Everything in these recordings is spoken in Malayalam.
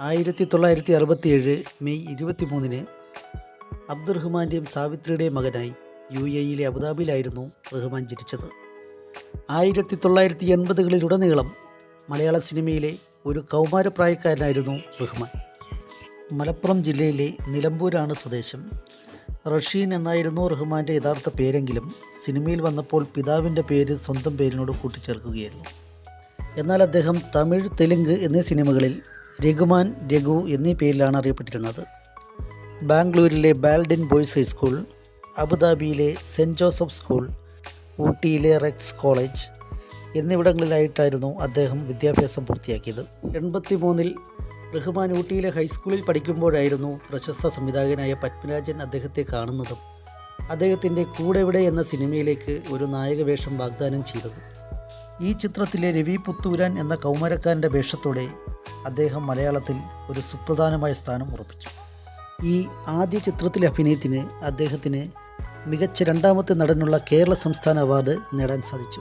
ആയിരത്തി തൊള്ളായിരത്തി അറുപത്തിയേഴ് മെയ് ഇരുപത്തി മൂന്നിന് അബ്ദുറഹ്മാന്റെയും സാവിത്രിയുടെയും മകനായി യു എയിലെ അബുദാബിയിലായിരുന്നു റഹ്മാൻ ജനിച്ചത്. ആയിരത്തി തൊള്ളായിരത്തി എൺപതുകളിലുടനീളം മലയാള സിനിമയിലെ ഒരു കൗമാരപ്രായക്കാരനായിരുന്നു റഹ്മാൻ. മലപ്പുറം ജില്ലയിലെ നിലമ്പൂരാണ് സ്വദേശം. റഷീൻ എന്നായിരുന്നു റഹ്മാന്റെ യഥാർത്ഥ പേരെങ്കിലും സിനിമയിൽ വന്നപ്പോൾ പിതാവിന്റെ പേര് സ്വന്തം പേരിനോട് കൂട്ടിച്ചേർക്കുകയായിരുന്നു. എന്നാൽ അദ്ദേഹം തമിഴ് തെലുങ്ക് എന്നീ സിനിമകളിൽ രഘുമാൻ രഘു എന്നീ പേരിലാണ് അറിയപ്പെട്ടിരുന്നത്. ബാംഗ്ലൂരിലെ ബാൽഡിൻ ബോയ്സ് ഹൈസ്കൂൾ അബുദാബിയിലെ സെന്റ് ജോസഫ് സ്കൂൾ ഊട്ടിയിലെ റെക്സ് കോളേജ് എന്നിവിടങ്ങളിലായിട്ടായിരുന്നു അദ്ദേഹം വിദ്യാഭ്യാസം പൂർത്തിയാക്കിയത്. എൺപത്തി മൂന്നിൽ റഹ്മാൻ ഊട്ടിയിലെ ഹൈസ്കൂളിൽ പഠിക്കുമ്പോഴായിരുന്നു പ്രശസ്ത സംവിധായകനായ പത്മരാജൻ അദ്ദേഹത്തെ കാണുന്നതും അദ്ദേഹത്തിന്റെ കൂടെവിടെ എന്ന സിനിമയിലേക്ക് ഒരു നായക വേഷം വാഗ്ദാനം ചെയ്തത്. ഈ ചിത്രത്തിലെ രവി പുത്തൂരാൻ എന്ന കൗമാരക്കാരന്റെ വേഷത്തോടെ അദ്ദേഹം മലയാളത്തിൽ ഒരു സുപ്രധാനമായ സ്ഥാനം ഉറപ്പിച്ചു. ഈ ആദ്യ ചിത്രത്തിലെ അഭിനയത്തിന് അദ്ദേഹത്തിന് മികച്ച രണ്ടാമത്തെ നടനുള്ള കേരള സംസ്ഥാന അവാർഡ് നേടാൻ സാധിച്ചു.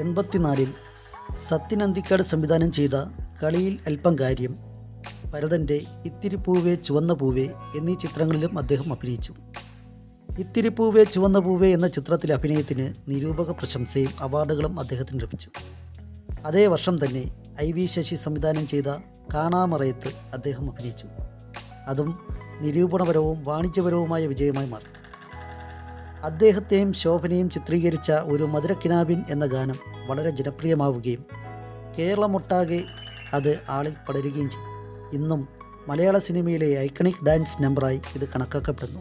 എൺപത്തിനാലിൽ സത്യൻ അന്തിക്കാട് സംവിധാനം ചെയ്ത കളിയിൽ അല്പം കാര്യം ഭരതന്റെ ഇത്തിരി പൂവേ ചുവന്ന പൂവേ എന്നീ ചിത്രങ്ങളിലും അദ്ദേഹം അഭിനയിച്ചു. ഇത്തിരി പൂവേ ചുവന്ന പൂവേ എന്ന ചിത്രത്തിലെ അഭിനയത്തിന് നിരൂപക പ്രശംസയും അവാർഡുകളും അദ്ദേഹത്തിന് ലഭിച്ചു. അതേ വർഷം തന്നെ ഐ വി ശശി സംവിധാനം ചെയ്ത കാണാമറയത്ത് അദ്ദേഹം അഭിനയിച്ചു. അതും നിരൂപണപരവും വാണിജ്യപരവുമായ വിജയമായി മാറി. അദ്ദേഹത്തെയും ശോഭനയും ചിത്രീകരിച്ച ഒരു മധുരക്കിനാബിൻ എന്ന ഗാനം വളരെ ജനപ്രിയമാവുകയും കേരളമൊട്ടാകെ അത് ആളിപ്പടരുകയും ചെയ്തു. ഇന്നും മലയാള സിനിമയിലെ ഐക്കണിക് ഡാൻസ് നമ്പറായി ഇത് കണക്കാക്കപ്പെടുന്നു.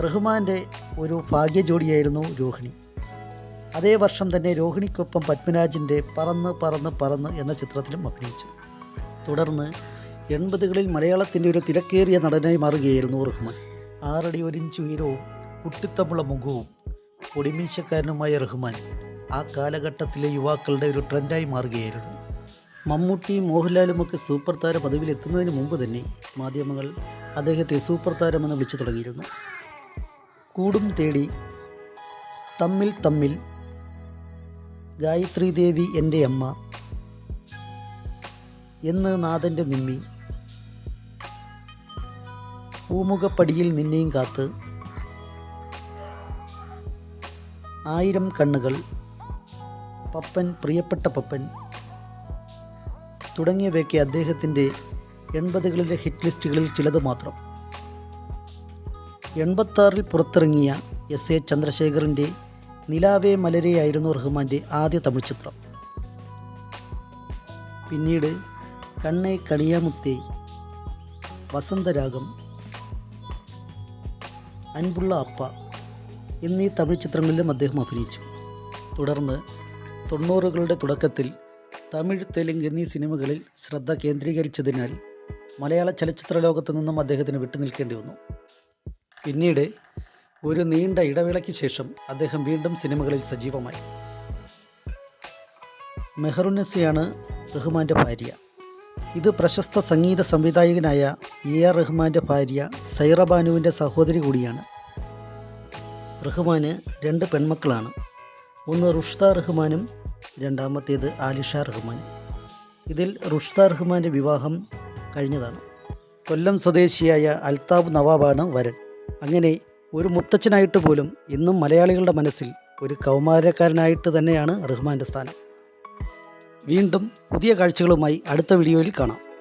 റഹ്മാന്റെ ഒരു ഭാഗ്യജോഡിയായിരുന്നു രോഹിണി. അതേ വർഷം തന്നെ രോഹിണിക്കൊപ്പം പത്മരാജിന്റെ പറന്ന് പറന്ന് പറന്ന് എന്ന ചിത്രത്തിലും അഭിനയിച്ചു. തുടർന്ന് എൺപതുകളിൽ മലയാളത്തിന്റെ ഒരു തിരക്കേറിയ നടനായി മാറുകയായിരുന്നു റഹ്മാൻ. ആറടി ഒരിഞ്ച് ഉയരവും കുട്ടിത്തമുള്ള മുഖവും പൊടിമീശക്കാരനുമായ റഹ്മാൻ ആ കാലഘട്ടത്തിലെ യുവാക്കളുടെ ഒരു ട്രെൻഡായി മാറുകയായിരുന്നു. മമ്മൂട്ടിയും മോഹൻലാലുമൊക്കെ സൂപ്പർ താര പദവിയിലെത്തുന്നതിന് മുമ്പ് തന്നെ മാധ്യമങ്ങൾ അദ്ദേഹത്തെ സൂപ്പർ താരമെന്ന് വിളിച്ചു തുടങ്ങിയിരുന്നു. കൂടും തേടി തമ്മിൽ തമ്മിൽ ഗായത്രി ദേവി എന്റെ അമ്മ എന്ന് നാഥന്റെ നിമ്മി. പൂമുഖപ്പടിയിൽ നിന്നെയും കാത്ത് ആയിരം കണ്ണുകൾ പപ്പൻ പ്രിയപ്പെട്ട പപ്പൻ തുടങ്ങിയവയൊക്കെ അദ്ദേഹത്തിന്റെ എൺപതുകളിലെ ഹിറ്റ് ലിസ്റ്റുകളിൽ ചിലത് മാത്രം. എൺപത്താറിൽ പുറത്തിറങ്ങിയ എസ് എ ചന്ദ്രശേഖറിന്റെ നിലാവേ മലരേ ആയിരുന്നു റഹ്മാന്റെ ആദ്യ തമിഴ് ചിത്രം. പിന്നീട് കണ്ണേ കണിയാമുത്തേ വസന്തരാഗം അൻപുള്ള അപ്പ എന്നീ തമിഴ് ചിത്രങ്ങളിലും അദ്ദേഹം അഭിനയിച്ചു. തുടർന്ന് തൊണ്ണൂറുകളുടെ തുടക്കത്തിൽ തമിഴ് തെലുങ്ക് എന്നീ സിനിമകളിൽ ശ്രദ്ധ കേന്ദ്രീകരിച്ചതിനാൽ മലയാള ചലച്ചിത്ര ലോകത്തു നിന്നും അദ്ദേഹത്തിന് വിട്ടുനിൽക്കേണ്ടി വന്നു. പിന്നീട് ഒരു നീണ്ട ഇടവേളയ്ക്ക് ശേഷം അദ്ദേഹം വീണ്ടും സിനിമകളിൽ സജീവമായി. മെഹറുന്നസിയാണ് റഹ്മാന്റെ ഭാര്യ. ഇത് പ്രശസ്ത സംഗീത സംവിധായകനായ എ ആർ റഹ്മാന്റെ ഭാര്യ സൈറ ബാനുവിന്റെ സഹോദരി കൂടിയാണ്. റഹ്മാന് രണ്ട് പെൺമക്കളാണ്. ഒന്ന് റുഷ്ത റഹ്മാനും രണ്ടാമത്തേത് ആലിഷ റഹ്മാനും. ഇതിൽ റുഷ്ത റഹ്മാന്റെ വിവാഹം കഴിഞ്ഞതാണ്. കൊല്ലം സ്വദേശിയായ അൽതാബ് നവാബാണ് വരൻ. അങ്ങനെ ഒരു മുത്തച്ഛനായിട്ട് പോലും ഇന്നും മലയാളികളുടെ മനസ്സിൽ ഒരു കൗമാരക്കാരനായിട്ട് തന്നെയാണ് റഹ്മാന്റെ സ്ഥാനം. വീണ്ടും പുതിയ കാഴ്ചകളുമായി അടുത്ത വീഡിയോയിൽ കാണാം.